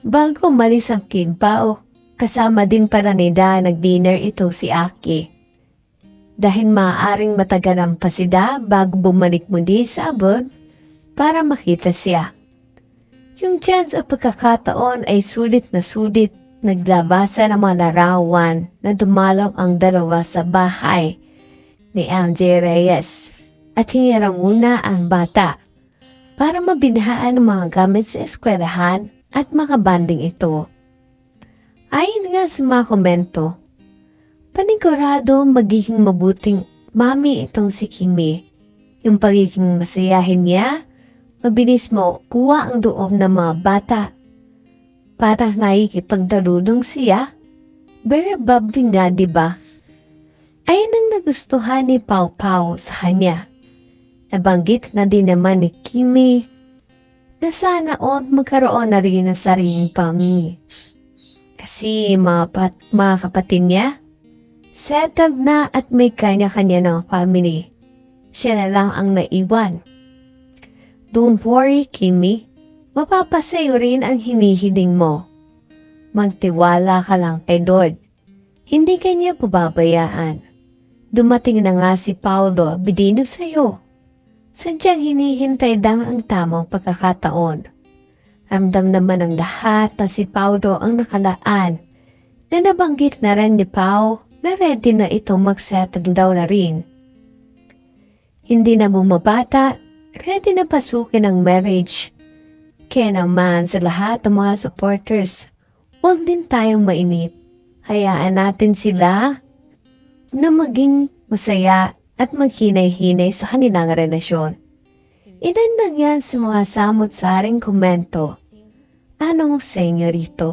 Bago umalis ang Kim Pao, kasama din para ni Da nag-dinner ito si Aki. Dahil maaaring matagalan pa si Da bago bumalik muli sa abroad para makita siya. Yung chance o pagkakataon ay sulit na sulit naglabasa ng mga larawan na dumalaw ang dalawa sa bahay ni LJ Reyes at hiniram muna ang bata para mabinhaan ng mga gamit sa eskwelahan at makabanding ito. Ayon nga sa mga komento, panigurado magiging mabuting mami itong si Kimi. Yung pagiging masayahin niya, mabilis mo kuha ang loob ng mga bata. Parang nakikipagdarulong siya. Very bubbly nga, di ba? Ayun ang nagustuhan ni Pau Pau sa kanya. Nabanggit na din naman ni Kimi na sana o magkaroon na rin ng sariling pamilya. Kasi mga, pat, mga kapatid niya, settled na at may kanya-kanya ng family. Siya na lang ang naiwan. Don't worry, Kimi. Mapapasayo rin ang hinihiling mo. Magtiwala ka lang kay Lord. Hindi kanya pababayaan. Dumating na nga si Paulo bidino sa'yo. Sadyang hinihintay lang ang tamang pagkakataon. Ramdam naman ng lahat na si Paulo ang nakalaan na nabanggit na rin ni Pau na ready na ito mag-settle daw na rin. Hindi na bumabata, ready na pasukin ang marriage. Kaya naman sa lahat ng mga supporters, huwag din tayong mainip. Hayaan natin sila na maging masaya at maghinay-hinay sa kanilang relasyon. Ilan lang yan sa mga samot-saring komento. Anong sa inyo rito?